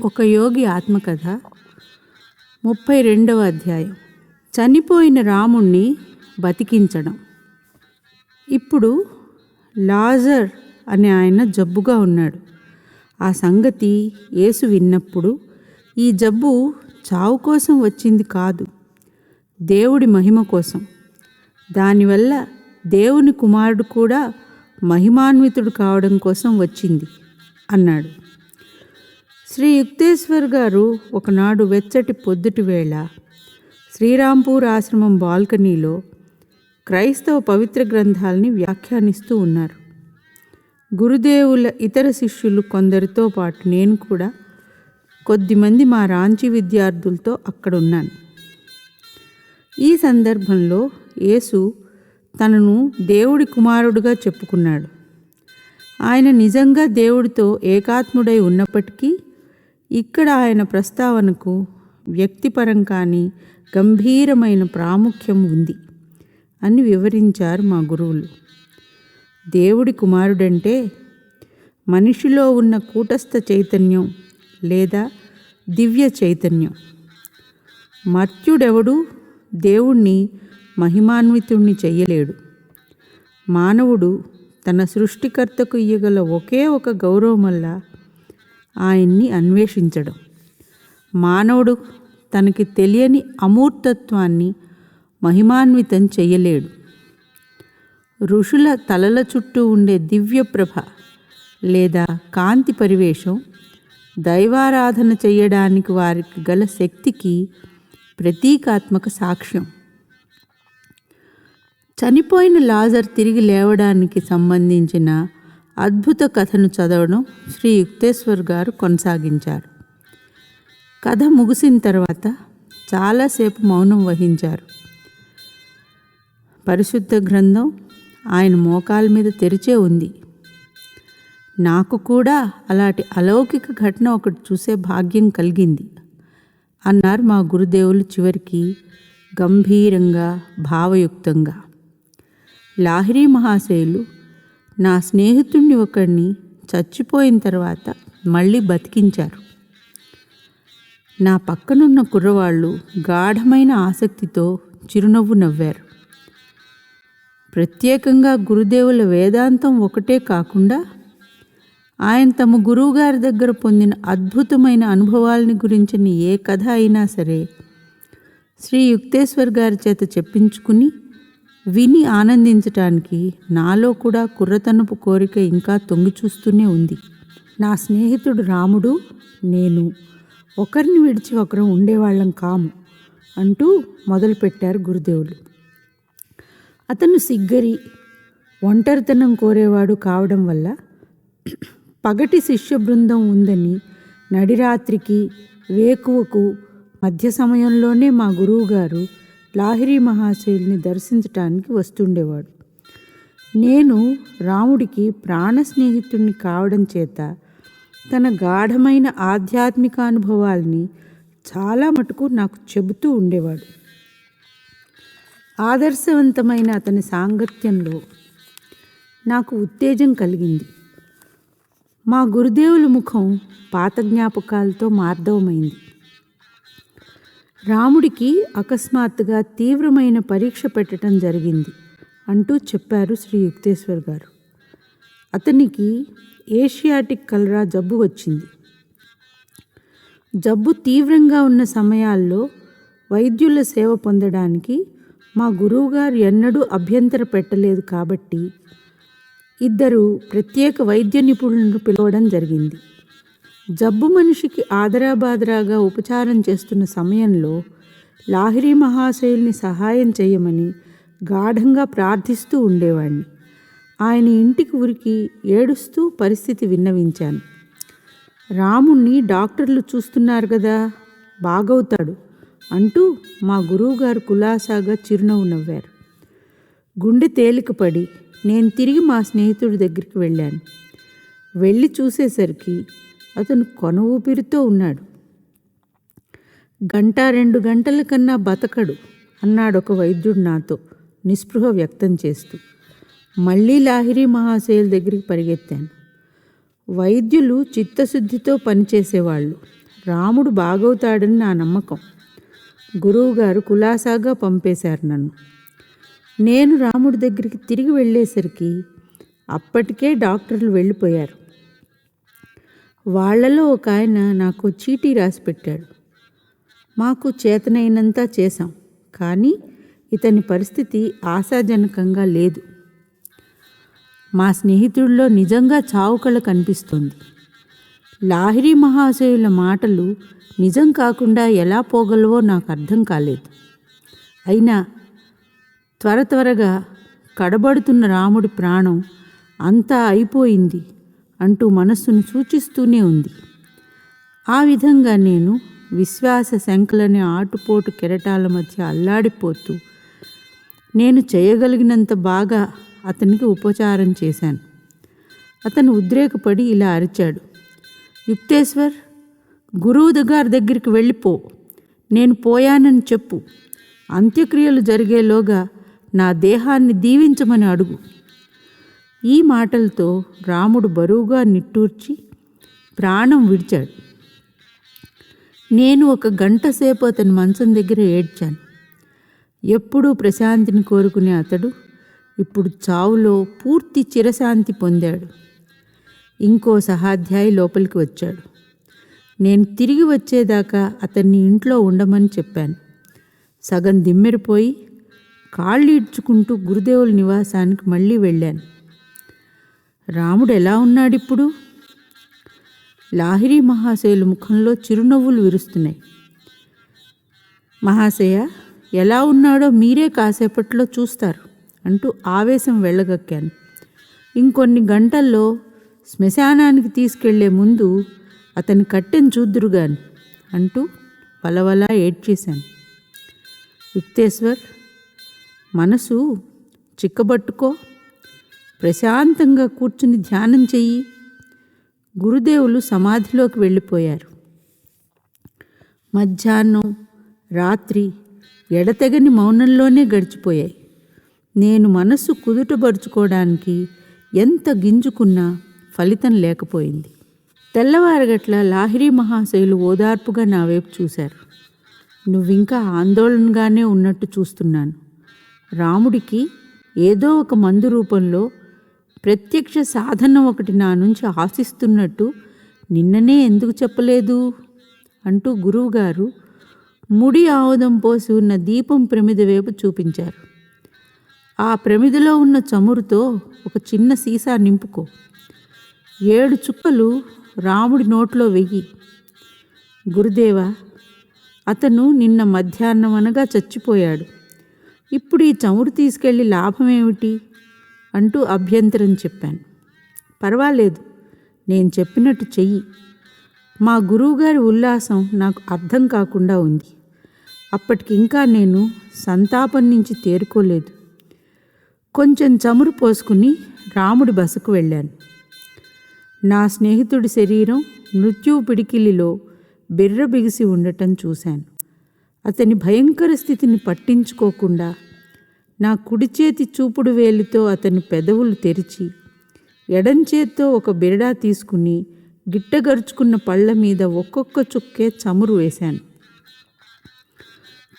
ఒక యోగి ఆత్మకథ ముప్పై రెండవ అధ్యాయం. చనిపోయిన రాముణ్ణి బతికించడం. ఇప్పుడు లాజర్ అనే ఆయన జబ్బుగా ఉన్నాడు. ఆ సంగతి యేసు విన్నప్పుడు ఈ జబ్బు చావు కోసం వచ్చింది కాదు దేవుడి మహిమ కోసం. దానివల్ల దేవుని కుమారుడు కూడా మహిమాన్వితుడు కావడం కోసం వచ్చింది అన్నాడు. శ్రీ యుక్తేశ్వర్ గారు ఒకనాడు వెచ్చటి పొద్దుటి వేళ శ్రీరాంపూర్ ఆశ్రమం బాల్కనీలో క్రైస్తవ పవిత్ర గ్రంథాలని వ్యాఖ్యానిస్తూ ఉన్నారు. గురుదేవుల ఇతర శిష్యులు కొందరితో పాటు నేను కూడా కొద్దిమంది మా రాంచి విద్యార్థులతో అక్కడ ఉన్నాను ఈ సందర్భంలో యేసు తనను దేవుడి కుమారుడుగా చెప్పుకున్నాడు. ఆయన నిజంగా దేవుడితో ఏకాత్ముడై ఉన్నప్పటికీ ఇక్కడ ఆయన ప్రస్తావనకు వ్యక్తిపరం కానీ గంభీరమైన ప్రాముఖ్యం ఉంది అని వివరించారు మా గురువులు. దేవుడి కుమారుడంటే మనిషిలో ఉన్న కూటస్థ చైతన్యం లేదా దివ్య చైతన్యం. మర్త్యుడెవడు? దేవుణ్ణి మహిమాన్వితుణ్ణి చెయ్యలేడు. మానవుడు తన సృష్టికర్తకు ఇయ్యగల ఒకే ఒక గౌరవం వల్ల ఆయన్ని అన్వేషించడం. మానవుడు తనకి తెలియని అమూర్తత్వాన్ని మహిమాన్వితం చెయ్యలేడు ఋషుల తలల చుట్టూ ఉండే దివ్యప్రభ లేదా కాంతి పరివేశం దైవారాధన చేయడానికి వారికి గల శక్తికి ప్రతీకాత్మక సాక్ష్యం. చనిపోయిన లాజర్ తిరిగి లేవడానికి సంబంధించిన అద్భుత కథను చదవడం శ్రీ యుక్తేశ్వర్ గారు కొనసాగించారు. కథ ముగిసిన తర్వాత చాలాసేపు మౌనం వహించారు. పరిశుద్ధ గ్రంథం ఆయన మోకాల మీద తెరిచే ఉంది. నాకు కూడా అలాంటి అలౌకిక ఘటన ఒకటి చూసే భాగ్యం కలిగింది అన్నారు మా గురుదేవులు చివరికి గంభీరంగా భావయుక్తంగా. లాహిరి మహాశయులు నా స్నేహితుణ్ణి ఒకడిని చచ్చిపోయిన తర్వాత మళ్ళీ బతికించారు. నా పక్కనున్న కుర్రవాళ్ళు గాఢమైన ఆసక్తితో చిరునవ్వు నవ్వారు. ప్రత్యేకంగా గురుదేవుల వేదాంతం ఒకటే కాకుండా ఆయన తమ గురువుగారి దగ్గర పొందిన అద్భుతమైన అనుభవాలని గురించిన ఏ కథ అయినా సరే శ్రీ యుక్తేశ్వర్ గారి చేత చెప్పించుకుని విని ఆనందించటానికి నాలో కూడా కుర్రతనపు కోరిక ఇంకా తొంగి చూస్తూనే ఉంది. నా స్నేహితుడు రాముడు నేను ఒకరిని విడిచి ఒకరు ఉండేవాళ్ళం కాము అంటూ మొదలుపెట్టారు గురుదేవులు. అతను సిగ్గరి ఒంటరితనం కోరేవాడు కావడం వల్ల పగటి శిష్య బృందం ఉందని నడిరాత్రికి వేకువకు మధ్య సమయంలోనే మా గురువుగారు లాహిరి మహాశయుల్ని దర్శించటానికి వస్తుండేవాడు. నేను రాముడికి ప్రాణ స్నేహితుడిని కావడం చేత తన గాఢమైన ఆధ్యాత్మిక అనుభవాల్ని చాలా మటుకు నాకు చెబుతూ ఉండేవాడు. ఆదర్శవంతమైన అతని సాంగత్యంలో నాకు ఉత్తేజం కలిగింది. మా గురుదేవుల ముఖం పాత జ్ఞాపకాలతో మార్దవమైంది రాముడికి అకస్మాత్తుగా తీవ్రమైన పరీక్ష పెట్టడం జరిగింది అంటూ చెప్పారు శ్రీ యుక్తేశ్వర్ గారు. అతనికి ఏషియాటిక్ కలరా జబ్బు వచ్చింది. జబ్బు తీవ్రంగా ఉన్న సమయాల్లో వైద్యుల సేవ పొందడానికి మా గురువుగారు ఎన్నడూ అభ్యంతర పెట్టలేదు కాబట్టి ఇద్దరు ప్రత్యేక వైద్య నిపుణులను పిలవడం జరిగింది. జబ్బు మనిషికి ఆదరాబాదరాగా ఉపచారం చేస్తున్న సమయంలో లాహిరి మహాశయుల్ని సహాయం చేయమని గాఢంగా ప్రార్థిస్తూ ఉండేవాడిని ఆయన ఇంటికి ఉరికి ఏడుస్తూ పరిస్థితి విన్నవించాను. రాముణ్ణి డాక్టర్లు చూస్తున్నారు కదా బాగవుతాడు అంటూ మా గురువుగారు కులాసాగా చిరునవ్వు నవ్వారు. గుండె తేలికపడి నేను తిరిగి మా స్నేహితుడి దగ్గరికి వెళ్ళాను. వెళ్ళి చూసేసరికి అతను కొన ఊపిరితో ఉన్నాడు. గంట రెండు గంటల కన్నా బతకడు అన్నాడు ఒక వైద్యుడు నాతో నిస్పృహ వ్యక్తం చేస్తూ. మళ్ళీ లాహిరి మహాశయుల దగ్గరికి పరిగెత్తాను. వైద్యులు చిత్తశుద్ధితో పనిచేసేవాళ్ళు. రాముడు బాగవుతాడని నా నమ్మకం. గురువుగారు కులాసాగా పంపేశారు నన్ను. నేను రాముడి దగ్గరికి తిరిగి వెళ్ళేసరికి అప్పటికే డాక్టర్లు వెళ్ళిపోయారు. వాళ్ళలో ఒక ఆయన నాకు చీటీ రాసి పెట్టాడు. మాకు చేతనైనంత చేశాం కానీ ఇతని పరిస్థితి ఆశాజనకంగా లేదు. మా స్నేహితుడిలో నిజంగా చావుకళ కనిపిస్తుంది. లాహిరి మహాశయుల మాటలు నిజం కాకుండా ఎలా పోగలవో నాకు అర్థం కాలేదు. అయినా త్వర త్వరగా కడబడుతున్న రాముడి ప్రాణం అంతా అయిపోయింది. అంటూ మనస్సును సూచిస్తూనే ఉంది. ఆ విధంగా నేను విశ్వాస శంకలనే ఆటుపోటు కెరటాల మధ్య అల్లాడిపోతూ నేను చేయగలిగినంత బాగా అతనికి ఉపచారం చేశాను. అతను ఉద్రేకపడి ఇలా అరిచాడు. యుక్తేశ్వర్ గురువు గారి దగ్గరికి వెళ్ళిపో. నేను పోయానని చెప్పు. అంత్యక్రియలు జరిగేలోగా నా దేహాన్ని దీవించమని అడుగు. ఈ మాటలతో రాముడు బరువుగా నిట్టూర్చి ప్రాణం విడిచాడు. నేను ఒక గంట సేపు అతని మంచం దగ్గర ఏడ్చాను. ఎప్పుడూ ప్రశాంతిని కోరుకునే అతడు ఇప్పుడు చావులో పూర్తి చిరశాంతి పొందాడు. ఇంకో సహాధ్యాయి లోపలికి వచ్చాడు. నేను తిరిగి వచ్చేదాకా అతన్ని ఇంట్లో ఉండమని చెప్పాను. సగం దిమ్మెరిపోయి కాళ్ళు ఇడ్చుకుంటూ గురుదేవుల నివాసానికి మళ్ళీ వెళ్ళాను. రాముడు ఎలా ఉన్నాడిప్పుడు? లాహిరి మహాశయులు ముఖంలో చిరునవ్వులు విరుస్తున్నాయి. మహాశయ ఎలా ఉన్నాడో మీరే కాసేపట్లో చూస్తారు అంటూ ఆవేశం వెళ్ళగక్కాను. ఇంకొన్ని గంటల్లో శ్మశానానికి తీసుకెళ్ళే ముందు అతని కట్టెను చూద్దురుగాని అంటూ వలవలా ఏడ్చేశాను. యుక్తేశ్వర్ మనసు చిక్కబట్టుకో. ప్రశాంతంగా కూర్చుని ధ్యానం చెయ్యి. గురుదేవులు సమాధిలోకి వెళ్ళిపోయారు. మధ్యాహ్నం రాత్రి ఎడతెగని మౌనంలోనే గడిచిపోయాయి. నేను మనస్సు కుదుటపరుచుకోవడానికి ఎంత గింజుకున్నా ఫలితం లేకపోయింది. తెల్లవారగట్ల లాహిరి మహాశయులు ఓదార్పుగా నా వైపు చూశారు. నువ్వింకా ఆందోళనగానే ఉన్నట్టు చూస్తున్నాను. రాముడికి ఏదో ఒక మందు రూపంలో ప్రత్యక్ష సాధన ఒకటి నా నుంచి ఆశిస్తున్నట్టు నిన్ననే ఎందుకు చెప్పలేదు? అంటూ గురువుగారు ముడి ఆవుదం పోసి ఉన్న దీపం ప్రమిద వైపు చూపించారు. ఆ ప్రమిదలో ఉన్న చమురుతో ఒక చిన్న సీసా నింపుకో. ఏడు చుక్కలు రాముడి నోట్లో వెయ్యి. గురుదేవ అతను నిన్న మధ్యాహ్నం అనగా చచ్చిపోయాడు. ఇప్పుడు ఈ చమురు తీసుకెళ్ళి లాభమేమిటి? అంటూ అభ్యంతరం చెప్పాను. పర్వాలేదు నేను చెప్పినట్టు చెయ్యి. మా గురువుగారి ఉల్లాసం నాకు అర్థం కాకుండా ఉంది. అప్పటికి ఇంకా నేను సంతాపం నుంచి తేరుకోలేదు. కొంచెం చమురు పోసుకుని రాముడి బసకు వెళ్ళాను. నా స్నేహితుడి శరీరం మృత్యువు పిడికిలిలో బిర్ర బిగిసి ఉండటం చూశాను. అతని భయంకర స్థితిని పట్టించుకోకుండా నా కుడి చేతి చూపుడు వేలితో అతని పెదవులు తెరిచి ఎడంచేత్తో ఒక బిరడా తీసుకుని గిట్టగరుచుకున్న పళ్ళ మీద ఒక్కొక్క చుక్కే చమురు వేశాను.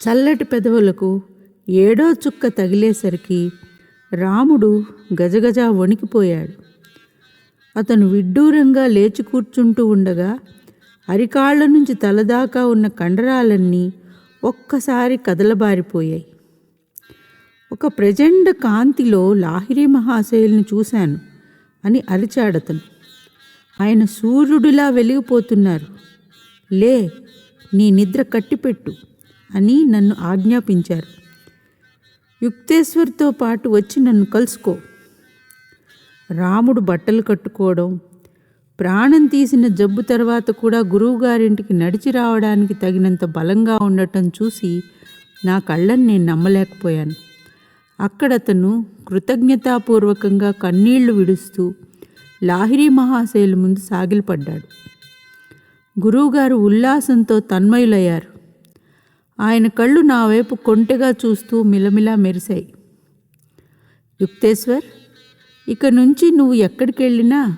చల్లటి పెదవులకు ఏడో చుక్క తగిలేసరికి రాముడు గజగజ వణికిపోయాడు. అతను విడ్డూరంగా లేచి కూర్చుంటూ ఉండగా అరికాళ్ళ నుంచి తలదాకా ఉన్న కండరాలన్నీ ఒక్కసారి కదలబారిపోయాయి. ఒక ప్రచండ కాంతిలో లాహిరి మహాశయుల్ని చూశాను అని అరిచాడతను. ఆయన సూర్యుడిలా వెలిగిపోతున్నారు. లే నీ నిద్ర కట్టిపెట్టు అని నన్ను ఆజ్ఞాపించారు. యుక్తేశ్వర్తో పాటు వచ్చి నన్ను కలుసుకో. రాముడు బట్టలు కట్టుకోవడం ప్రాణం తీసిన జబ్బు తర్వాత కూడా గురువుగారింటికి నడిచి రావడానికి తగినంత బలంగా ఉండటం చూసి నా కళ్ళని నేను నమ్మలేకపోయాను. అక్కడతను కృతజ్ఞతాపూర్వకంగా కన్నీళ్ళు విడుస్తూ లాహిరి మహాశయుల ముందు సాగిలపడ్డాడు. గురువుగారు ఉల్లాసంతో తన్మయులయ్యారు. ఆయన కళ్ళు నా వైపు కొంటెగా చూస్తూ మిలమిలా మెరిశాయి. యుక్తేశ్వర్ ఇక నుంచి నువ్వు ఎక్కడికి వెళ్ళినా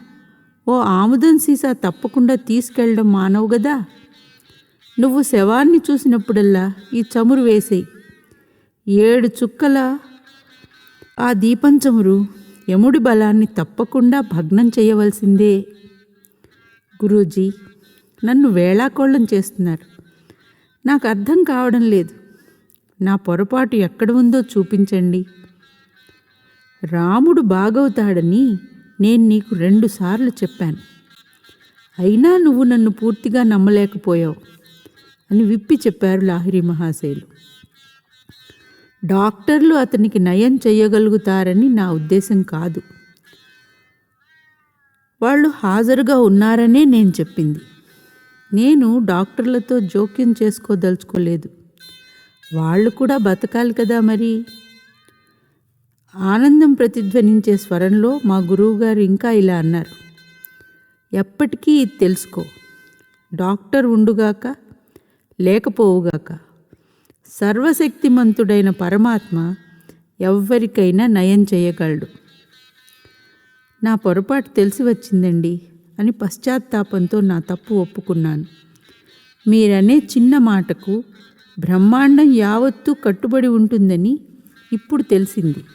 ఓ ఆముదం సీసా తప్పకుండా తీసుకెళ్ళడం మానవు గదా? నువ్వు శవాన్ని చూసినప్పుడల్లా ఈ చమురు వేసేయి. ఏడు చుక్కల ఆ దీపం చమురు యముడి బలాన్ని తప్పకుండా భగ్నం చేయవలసిందే. గురూజీ నన్ను వేళాకోళం చేస్తున్నారు. నాకు అర్థం కావడం లేదు. నా పొరపాటు ఎక్కడ ఉందో చూపించండి. రాముడు బాగవుతాడని నేను నీకు రెండుసార్లు చెప్పాను. అయినా నువ్వు నన్ను పూర్తిగా నమ్మలేకపోయావు అని విప్పి చెప్పారు లాహిరి మహాశయులు డాక్టర్లు అతనికి నయం చేయగలుగుతారని నా ఉద్దేశం కాదు. వాళ్ళు హాజరుగా ఉన్నారనే నేను చెప్పింది. నేను డాక్టర్లతో జోక్యం చేసుకోదలుచుకోలేదు. వాళ్ళు కూడా బతకాలి కదా మరి? ఆనందం ప్రతిధ్వనించే స్వరంలో మా గురువుగారు ఇంకా ఇలా అన్నారు. ఎప్పటికీ ఇది తెలుసుకో. డాక్టర్ ఉండుగాక లేకపోవుగాక. సర్వశక్తిమంతుడైన పరమాత్మ ఎవ్వరికైనా నయం చేయగలడు. నా పొరపాటు తెలిసి వచ్చిందండి అని పశ్చాత్తాపంతో నా తప్పు ఒప్పుకున్నాను. మీరనే చిన్న మాటకు బ్రహ్మాండం యావత్తూ కట్టుబడి ఉంటుందని ఇప్పుడు తెలిసింది.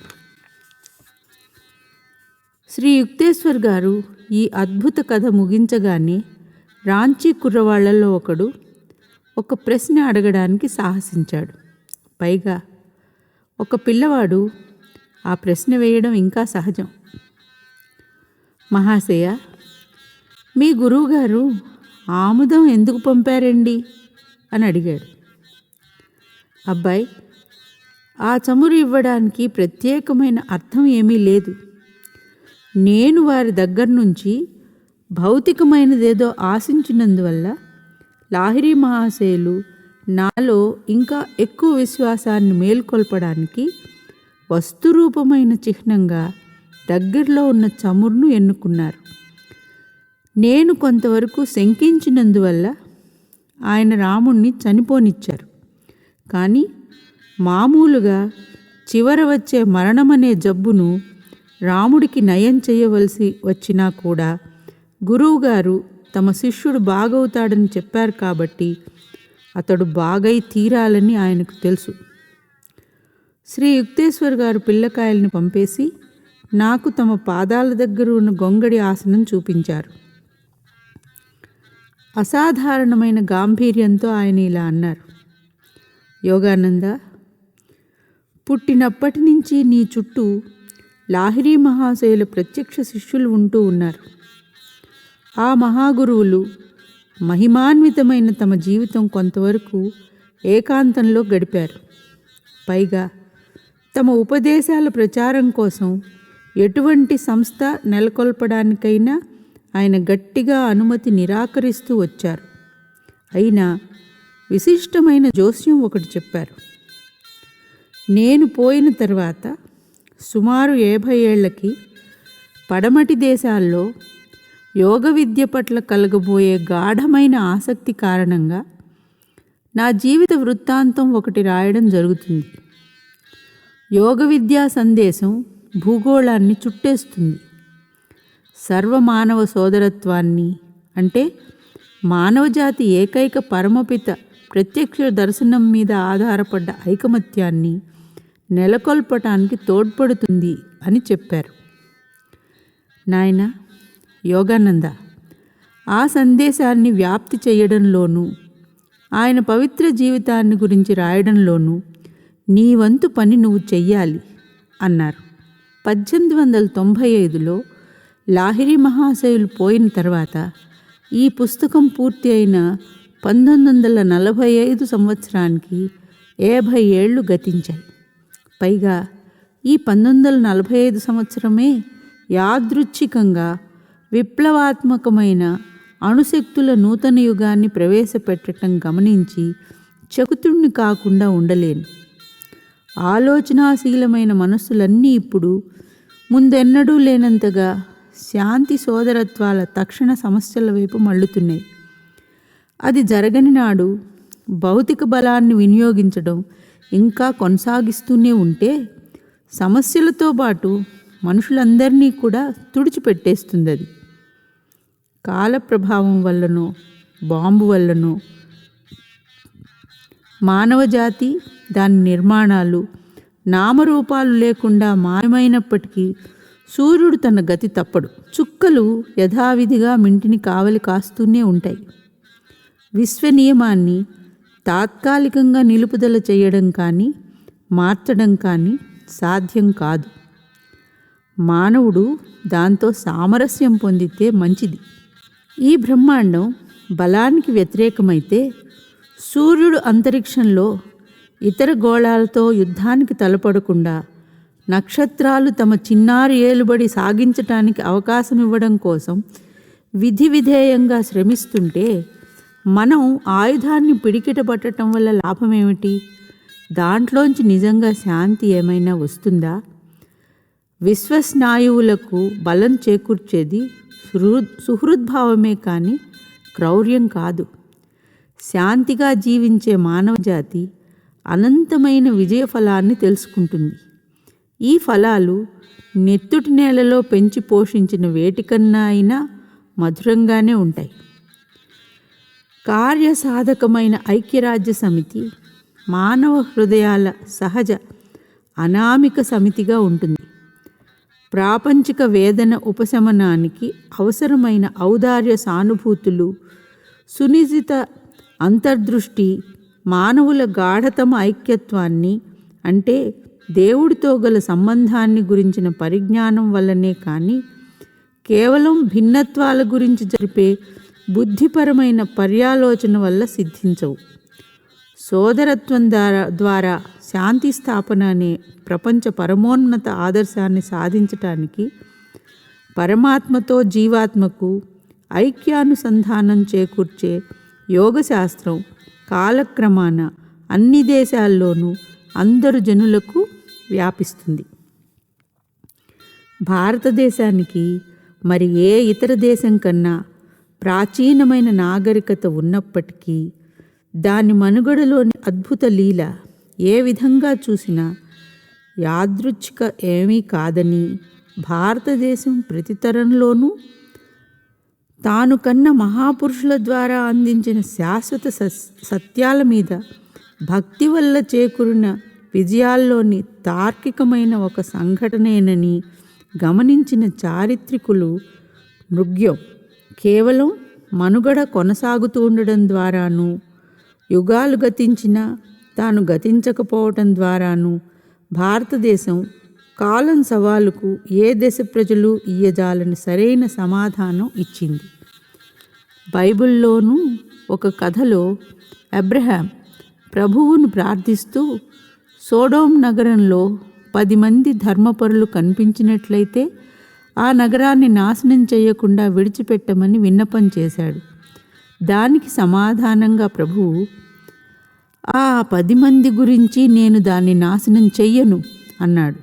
శ్రీ యుక్తేశ్వర్ గారు ఈ అద్భుత కథ ముగించగానే రాంచీ కుర్రవాళ్ళలో ఒకడు ఒక ప్రశ్న అడగడానికి సాహసించాడు. పైగా ఒక పిల్లవాడు ఆ ప్రశ్న వేయడం ఇంకా సహజం. మహాశయ మీ గురువుగారు ఆముదం ఎందుకు పంపారండి? అని అడిగాడు. అబ్బాయి ఆ చమురు ఇవ్వడానికి ప్రత్యేకమైన అర్థం ఏమీ లేదు. నేను వారి దగ్గర నుంచి భౌతికమైనదేదో ఆశించినందువల్ల లాహిరి మహాశయులు నాలో ఇంకా ఎక్కువ విశ్వాసాన్ని మేల్కొల్పడానికి వస్తురూపమైన చిహ్నంగా దగ్గరలో ఉన్న చమురును ఎన్నుకున్నారు. నేను కొంతవరకు శంకించినందువల్ల ఆయన రాముణ్ణి చనిపోనిచ్చారు. కానీ మామూలుగా చివర వచ్చే మరణమనే జబ్బును రాముడికి నయం చేయవలసి వచ్చినా కూడా గురువుగారు తమ శిష్యుడు బాగవుతాడని చెప్పారు కాబట్టి అతడు బాగై తీరాలని ఆయనకు తెలుసు. శ్రీ యుక్తేశ్వర్ గారు పిల్లకాయల్ని పంపేసి నాకు తమ పాదాల దగ్గర ఉన్న గొంగడి ఆసనం చూపించారు. అసాధారణమైన గాంభీర్యంతో ఆయన ఇలా అన్నారు. యోగానంద పుట్టినప్పటి నుంచి నీ చుట్టూ లాహిరి మహాశయుల ప్రత్యక్ష శిష్యులు ఉంటూ ఉన్నారు. ఆ మహాగురువులు మహిమాన్వితమైన తమ జీవితం కొంతవరకు ఏకాంతంలో గడిపారు. పైగా తమ ఉపదేశాల ప్రచారం కోసం ఎటువంటి సంస్థ నెలకొల్పడానికైనా ఆయన గట్టిగా అనుమతి నిరాకరిస్తూ వచ్చారు. అయినా విశిష్టమైన జోస్యం ఒకటి చెప్పారు. నేను పోయిన తర్వాత సుమారు యాభై ఏళ్ళకి పడమటి దేశాల్లో యోగ విద్య పట్ల కలగబోయే గాఢమైన ఆసక్తి కారణంగా నా జీవిత వృత్తాంతం ఒకటి రాయడం జరుగుతుంది. యోగ విద్యా సందేశం భూగోళాన్ని చుట్టేస్తుంది. సర్వమానవ సోదరత్వాన్ని అంటే మానవజాతి ఏకైక పరమపిత ప్రత్యక్ష దర్శనం మీద ఆధారపడ్డ ఐకమత్యాన్ని నెలకొల్పటానికి తోడ్పడుతుంది అని చెప్పారు. నాయనా యోగానంద. ఆ సందేశాన్ని వ్యాప్తి చేయడంలోనూ ఆయన పవిత్ర జీవితాన్ని గురించి రాయడంలోనూ నీ వంతు పని నువ్వు చెయ్యాలి అన్నారు. పద్దెనిమిది వందల తొంభై ఐదులో లాహిరి మహాశయులు పోయిన తర్వాత ఈ పుస్తకం పూర్తి అయిన పంతొమ్మిది వందల నలభై ఐదు సంవత్సరానికి యాభై ఏళ్ళు గతించాయి. పైగా ఈ పంతొమ్మిది వందల నలభై ఐదు సంవత్సరమే యాదృచ్ఛికంగా విప్లవాత్మకమైన అణుశక్తుల నూతన యుగాన్ని ప్రవేశపెట్టడం గమనించి చకుతుణ్ణి కాకుండా ఉండలేను. ఆలోచనాశీలమైన మనస్సులన్నీ ఇప్పుడు ముందెన్నడూ లేనంతగా శాంతి సోదరత్వాల తక్షణ సమస్యల వైపు మళ్ళుతున్నాయి. అది జరగని నాడు భౌతిక బలాన్ని వినియోగించడం ఇంకా కొనసాగిస్తూనే ఉంటే సమస్యలతో పాటు మనుషులందరినీ కూడా తుడిచిపెట్టేస్తుంది అది కాల ప్రభావం వల్లనో బాంబు వల్లనో మానవజాతి దాని నిర్మాణాలు నామరూపాలు లేకుండా మాయమైనప్పటికీ సూర్యుడు తన గతి తప్పడు. చుక్కలు యథావిధిగా మింటిని కావలి కాస్తూనే ఉంటాయి. విశ్వ నియమాన్ని తాత్కాలికంగా నిలుపుదల చేయడం కానీ మార్చడం కానీ సాధ్యం కాదు. మానవుడు దాంతో సామరస్యం పొందితే మంచిది. ఈ బ్రహ్మాండం బలానికి వ్యతిరేకమైతే సూర్యుడు అంతరిక్షంలో ఇతర గోళాలతో యుద్ధానికి తలపడకుండా నక్షత్రాలు తమ చిన్నారి ఏలుబడి సాగించటానికి అవకాశం ఇవ్వడం కోసం విధి విధేయంగా శ్రమిస్తుంటే మనం ఆయుధాన్ని పిడికిట పట్టడం వల్ల లాభం ఏమిటి దాంట్లోంచి నిజంగా శాంతి ఏమైనా వస్తుందా? విశ్వస్నాయువులకు బలం చేకూర్చేది సుహృద్భావమే కానీ క్రౌర్యం కాదు. శాంతిగా జీవించే మానవజాతి అనంతమైన విజయ ఫలాన్ని తెలుసుకుంటుంది. ఈ ఫలాలు నెత్తుటి నేలలో పెంచి పోషించిన వేటికన్నా అయినా మధురంగానే ఉంటాయి. కార్యసాధకమైన ఐక్యరాజ్య సమితి మానవ హృదయాల సహజ అనామిక సమితిగా ఉంటుంది. ప్రాపంచిక వేదన ఉపశమనానికి అవసరమైన ఔదార్య సానుభూతులు సునిశిత అంతర్దృష్టి మానవుల గాఢతమ ఐక్యత్వాన్ని అంటే దేవుడితో గల సంబంధాన్ని గురించిన పరిజ్ఞానం వల్లనే కానీ కేవలం భిన్నత్వాల గురించి జరిపే బుద్ధిపరమైన పర్యాలోచన వల్ల సిద్ధించవు. సోదరత్వం ద్వారా ద్వారా శాంతి స్థాపన అనే ప్రపంచ పరమోన్నత ఆదర్శాన్ని సాధించటానికి పరమాత్మతో జీవాత్మకు ఐక్యానుసంధానం చేకూర్చే యోగశాస్త్రం కాలక్రమాన అన్ని దేశాల్లోనూ అందరు జనులకు వ్యాపిస్తుంది. భారతదేశానికి మరి ఏ ఇతర దేశం కన్నా ప్రాచీనమైన నాగరికత ఉన్నప్పటికీ దాని మనుగడలోని అద్భుత లీల ఏ విధంగా చూసినా యాదృచ్ఛిక ఏమీ కాదని భారతదేశం ప్రతి తరంలోనూ తాను కన్న మహాపురుషుల ద్వారా అందించిన శాశ్వత సస్ సత్యాల మీద భక్తి వల్ల చేకూరిన విజయాల్లోని తార్కికమైన ఒక సంఘటనేనని గమనించిన చారిత్రికులు మృగ్యం. కేవలం మనుగడ కొనసాగుతూ ఉండడం ద్వారాను యుగాలు గతించిన తాను గతించకపోవటం ద్వారాను భారతదేశం కాలం సవాలుకు ఏ దేశ ప్రజలు ఇయ్యజాలని సరైన సమాధానం ఇచ్చింది. బైబిల్లోనూ ఒక కథలో అబ్రహాం ప్రభువును ప్రార్థిస్తూ సోడోమ్ నగరంలో పది మంది ధర్మపరులు కనిపించినట్లయితే ఆ నగరాన్ని నాశనం చేయకుండా విడిచిపెట్టమని విన్నపం చేశాడు. దానికి సమాధానంగా ప్రభువు ఆ పది మంది గురించి నేను దాన్ని నాశనం చెయ్యను అన్నాడు.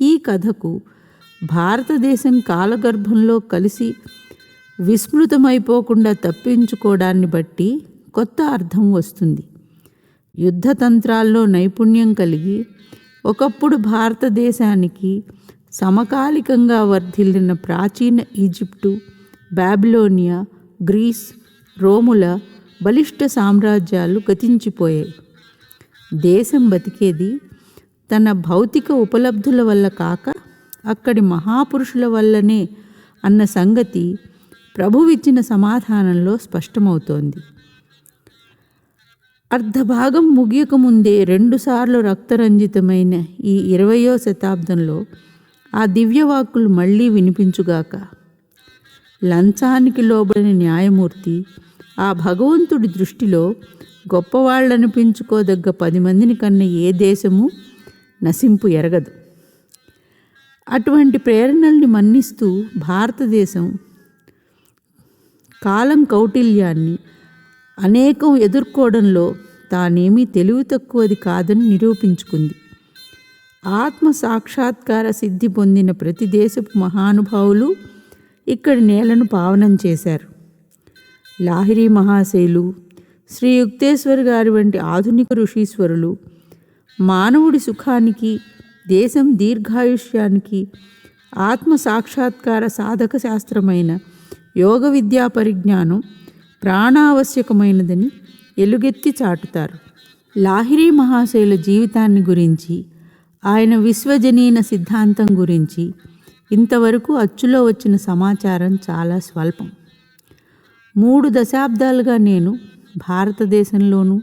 ఈ కథకు భారతదేశం కాలగర్భంలో కలిసి విస్మృతమైపోకుండా తప్పించుకోవడాన్ని బట్టి కొత్త అర్థం వస్తుంది. యుద్ధతంత్రాల్లో నైపుణ్యం కలిగి ఒకప్పుడు భారతదేశానికి సమకాలికంగా వర్ధిల్లిన ప్రాచీన ఈజిప్టు బాబిలోనియా గ్రీస్ రోముల బలిష్ట సామ్రాజ్యాలు గతించిపోయాయి. దేశం బతికేది తన భౌతిక ఉపలబ్ధుల వల్ల కాక అక్కడి మహాపురుషుల వల్లనే అన్న సంగతి ప్రభువిచ్చిన సమాధానంలో స్పష్టమవుతోంది. అర్ధభాగం ముగియకముందే రెండుసార్లు రక్తరంజితమైన ఈ ఇరవయో శతాబ్దంలో ఆ దివ్యవాక్కులు మళ్ళీ వినిపించుగాక లంచానికి లోబడిన న్యాయమూర్తి ఆ భగవంతుడి దృష్టిలో గొప్పవాళ్ళనిపించుకోదగ్గ పది మందిని కన్న ఏ దేశము నశింపు ఎరగదు. అటువంటి ప్రేరణల్ని మన్నిస్తూ భారతదేశం కాలం కౌటిల్యాన్ని అనేకం ఎదుర్కోవడంలో తానేమీ తెలివి తక్కువది కాదని నిరూపించుకుంది. ఆత్మ సాక్షాత్కార సిద్ధి పొందిన ప్రతి దేశపు మహానుభావులు ఇక్కడి నేలను పావనం చేశారు. లాహిరి మహాశైలు శ్రీ యుక్తేశ్వర్ గారి వంటి ఆధునిక ఋషీశ్వరులు మానవుడి సుఖానికి దేశం దీర్ఘాయుష్యానికి ఆత్మ సాక్షాత్కార సాధక శాస్త్రమైన యోగ విద్యా పరిజ్ఞానం ప్రాణావశ్యకమైనదని ఎలుగెత్తి చాటుతారు. లాహిరీ మహాశయుల జీవితాన్ని గురించి ఆయన విశ్వజనీన సిద్ధాంతం గురించి ఇంతవరకు అచ్చులో వచ్చిన సమాచారం చాలా స్వల్పం. మూడు దశాబ్దాలుగా నేను భారతదేశంలోనూ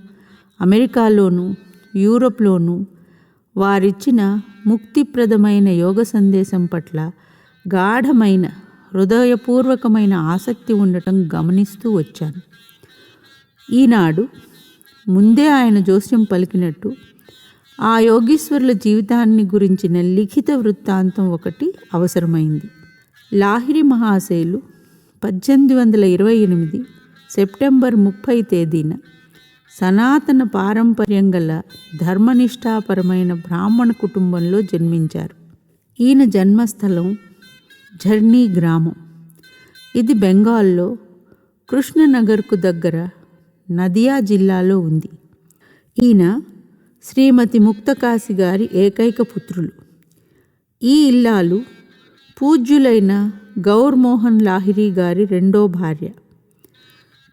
అమెరికాలోనూ యూరోప్లోనూ వారిచ్చిన ముక్తిప్రదమైన యోగ సందేశం పట్ల గాఢమైన హృదయపూర్వకమైన ఆసక్తి ఉండటం గమనిస్తూ వచ్చాను. ఈనాడు ముందే ఆయన జోస్యం పలికినట్టు ఆ యోగీశ్వరుల జీవితాన్ని గురించిన లిఖిత వృత్తాంతం ఒకటి అవసరమైంది. లాహిరి మహాశయులు పద్దెనిమిది వందల ఇరవై ఎనిమిది సెప్టెంబర్ ముప్పై తేదీన సనాతన పారంపర్యం గల ధర్మనిష్టాపరమైన బ్రాహ్మణ కుటుంబంలో జన్మించారు. ఈయన జన్మస్థలం ఝర్నీ గ్రామం. ఇది బెంగాల్లో కృష్ణనగర్కు దగ్గర నదియా జిల్లాలో ఉంది. ఈయన శ్రీమతి ముక్తకాశి గారి ఏకైక పుత్రులు. ఈ ఇల్లాలు పూజ్యులైన గౌర్మోహన్ లాహిరి గారి రెండో భార్య.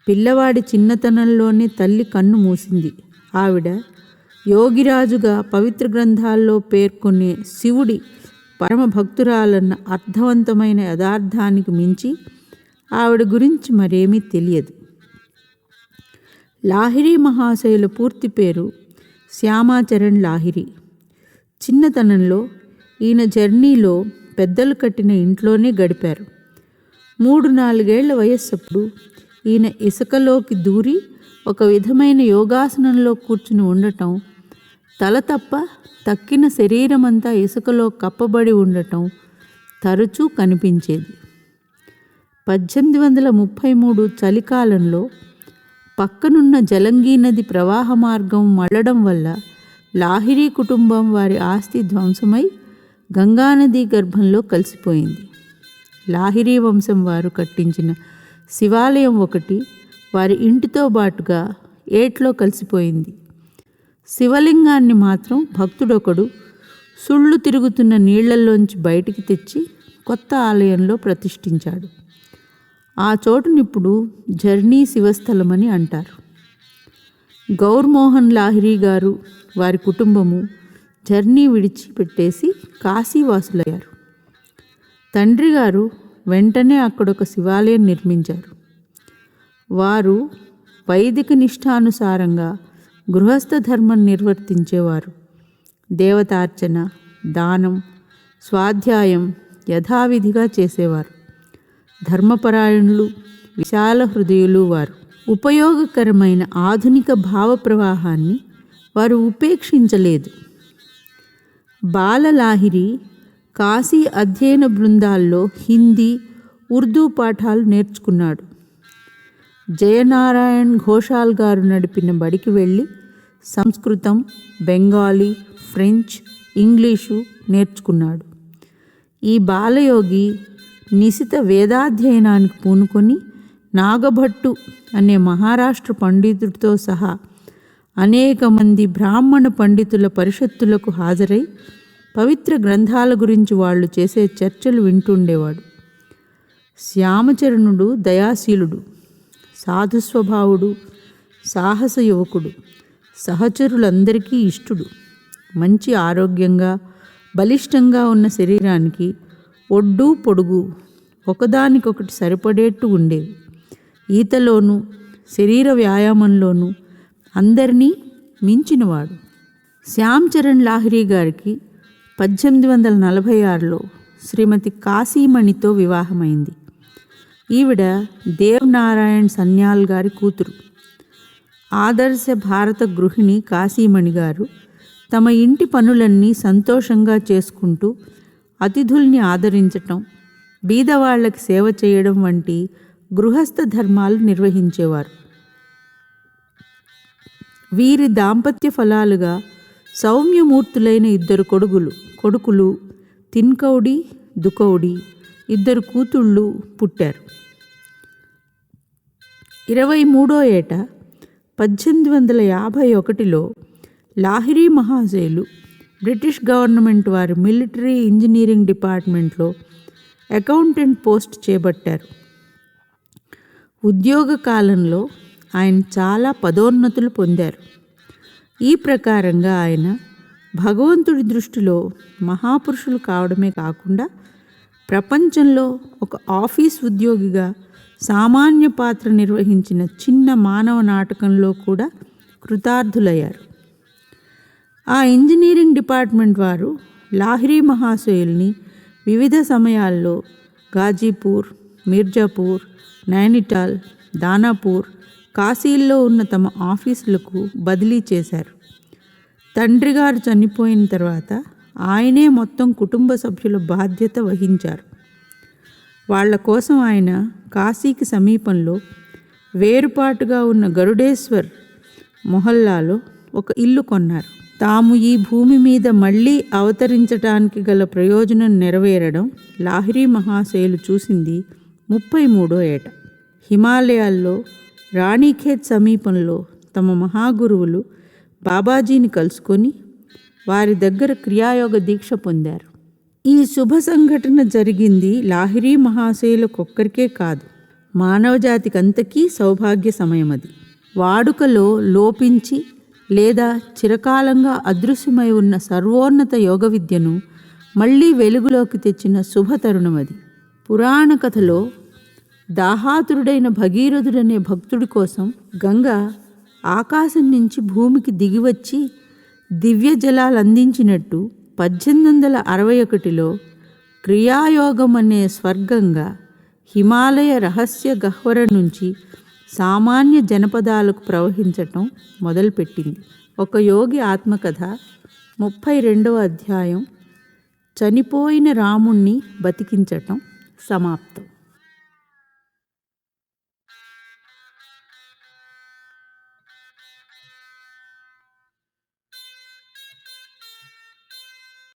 పిల్లవాడి చిన్నతనంలోనే తల్లి కన్ను మూసింది. ఆవిడ యోగిరాజుగా పవిత్ర గ్రంథాల్లో పేర్కొనే శివుడి పరమ భక్తురాలన్న అర్థవంతమైన యథార్థానికి మించి ఆవిడ గురించి మరేమీ తెలియదు. లాహిరి మహాశయుల పూర్తి పేరు శ్యామాచరణ్ లాహిరి. చిన్నతనంలో ఈయన జర్నీలో పెద్దలు కట్టిన ఇంట్లోనే గడిపారు. మూడు నాలుగేళ్ళ వయస్సప్పుడు ఈయన ఇసుకలోకి దూరి ఒక విధమైన యోగాసనంలో కూర్చుని ఉండటం తల తప్ప తక్కిన శరీరమంతా ఇసుకలో కప్పబడి ఉండటం తరచూ కనిపించేది. పద్దెనిమిది వందల ముప్పై మూడు చలికాలంలో పక్కనున్న జలంగీ నది ప్రవాహ మార్గం మళ్ళడం వల్ల లాహిరీ కుటుంబం వారి ఆస్తి ధ్వంసమై గంగానది గర్భంలో కలిసిపోయింది. లాహిరి వంశం వారు కట్టించిన శివాలయం ఒకటి వారి ఇంటితో బాటుగా ఏట్లో కలిసిపోయింది. శివలింగాన్ని మాత్రం భక్తుడొకడు సుళ్ళు తిరుగుతున్న నీళ్ళలోంచి బయటికి తెచ్చి కొత్త ఆలయంలో ప్రతిష్ఠించాడు. ఆ చోటునిప్పుడు జర్నీ శివస్థలమని అంటారు. గౌర్మోహన్ లాహిరి గారు వారి కుటుంబము జర్నీ విడిచిపెట్టేసి కాశీవాసులయ్యారు. తండ్రి గారు వెంటనే అక్కడొక శివాలయం నిర్మించారు. వారు వైదిక నిష్టానుసారంగా గృహస్థ ధర్మం నిర్వర్తించేవారు. దేవతార్చన దానం స్వాధ్యాయం యథావిధిగా చేసేవారు. ధర్మపరాయణులు విశాల హృదయులు వారు. ఉపయోగకరమైన ఆధునిక భావ ప్రవాహాన్ని వారు ఉపేక్షించలేదు. బాలలాహిరి కాశీ అధ్యయన బృందాల్లో హిందీ ఉర్దూ పాఠాలు నేర్చుకున్నాడు. జయనారాయణ్ ఘోషాల్ గారు నడిపిన బడికి వెళ్ళి సంస్కృతం బెంగాలీ ఫ్రెంచ్ ఇంగ్లీషు నేర్చుకున్నాడు. ఈ బాలయోగి నిశిత వేదాధ్యయనానికి పూనుకొని నాగభట్టు అనే మహారాష్ట్ర పండితుడితో సహా అనేక మంది బ్రాహ్మణ పండితుల పరిషత్తులకు హాజరై పవిత్ర గ్రంథాల గురించి వాళ్ళు చేసే చర్చలు వింటుండేవాడు. శ్యామచరణుడు దయాశీలుడు సాధు స్వభావుడు సాహస యువకుడు సహచరులందరికీ ఇష్టుడు. మంచి ఆరోగ్యంగా బలిష్టంగా ఉన్న శరీరానికి ఒడ్డు పొడుగు ఒకదానికొకటి సరిపడేట్టు ఉండేవి. ఈతలోనూ శరీర వ్యాయామంలోనూ అందరినీ మించినవాడు. శ్యామ్ చరణ్ లాహిరి గారికి పద్దెనిమిది వందల నలభై ఆరులో శ్రీమతి కాశీమణితో వివాహమైంది. ఈవిడ దేవనారాయణ్ సన్యాల్ గారి కూతురు. ఆదర్శ భారత గృహిణి కాశీమణి గారు తమ ఇంటి పనులన్నీ సంతోషంగా చేసుకుంటూ అతిథుల్ని ఆదరించటం బీదవాళ్ళకి సేవ చేయడం వంటి గృహస్థ ధర్మాలు నిర్వహించేవారు. వీరి దాంపత్య ఫలాలుగా సౌమ్యమూర్తులైన ఇద్దరు కొడుకులు కొడుకులు తిన్కౌడి దుకౌడి ఇద్దరు కూతుళ్ళు పుట్టారు. ఇరవై మూడో ఏట పద్దెనిమిది వందల యాభై ఒకటిలో లాహిరీ మహాశయులు బ్రిటిష్ గవర్నమెంట్ వారి మిలిటరీ ఇంజనీరింగ్ డిపార్ట్మెంట్లో అకౌంటెంట్ పోస్ట్ చేపట్టారు. ఉద్యోగ కాలంలో ఆయన చాలా పదోన్నతులు పొందారు. ఈ ప్రకారంగా ఆయన భగవంతుడి దృష్టిలో మహాపురుషులు కావడమే కాకుండా ప్రపంచంలో ఒక ఆఫీస్ ఉద్యోగిగా సామాన్య పాత్ర నిర్వహించిన చిన్న మానవ నాటకంలో కూడా కృతార్థులయ్యారు. ఆ ఇంజనీరింగ్ డిపార్ట్మెంట్ వారు లాహిరీ మహాశయుల్ని వివిధ సమయాల్లో గాజీపూర్ మీర్జాపూర్ నైనిటాల్ దానాపూర్ కాశీల్లో ఉన్న తమ ఆఫీసులకు బదిలీ చేశారు. తండ్రి గారు చనిపోయిన తర్వాత ఆయనే మొత్తం కుటుంబ సభ్యుల బాధ్యత వహించారు. వాళ్ళ కోసం ఆయన కాశీకి సమీపంలో వేరుపాటుగా ఉన్న గరుడేశ్వర్ మొహల్లాలో ఒక ఇల్లు కొన్నారు. తాము ఈ భూమి మీద మళ్ళీ అవతరించటానికి గల ప్రయోజనం నెరవేరడం లాహిరి మహాశయులు చూసింది ముప్పై మూడో ఏట. హిమాలయాల్లో రాణిఖేత్ సమీపంలో తమ మహాగురువులు బాబాజీని కలుసుకొని వారి దగ్గర క్రియాయోగ దీక్ష పొందారు. ఈ శుభ సంఘటన జరిగింది లాహిరీ మహాశయులకొక్కరికే కాదు మానవజాతికంతకీ సౌభాగ్య సమయం అది. వాడుకలో లోపించి లేదా చిరకాలంగా అదృశ్యమై ఉన్న సర్వోన్నత యోగ విద్యను మళ్ళీ వెలుగులోకి తెచ్చిన శుభతరుణం అది. పురాణ కథలో దాహాతురుడైన భగీరథుడనే భక్తుడి కోసం గంగ ఆకాశం నుంచి భూమికి దిగివచ్చి దివ్య జలాలు అందించినట్టు పద్దెనిమిది వందల అరవై ఒకటిలో క్రియాయోగం అనే స్వర్గంగా హిమాలయ రహస్య గహ్వర నుంచి సామాన్య జనపదాలకు ప్రవహించటం మొదలుపెట్టింది. ఒక యోగి ఆత్మకథ ముప్పై రెండవ అధ్యాయం చనిపోయిన రాముణ్ణి బతికించటం సమాప్తం.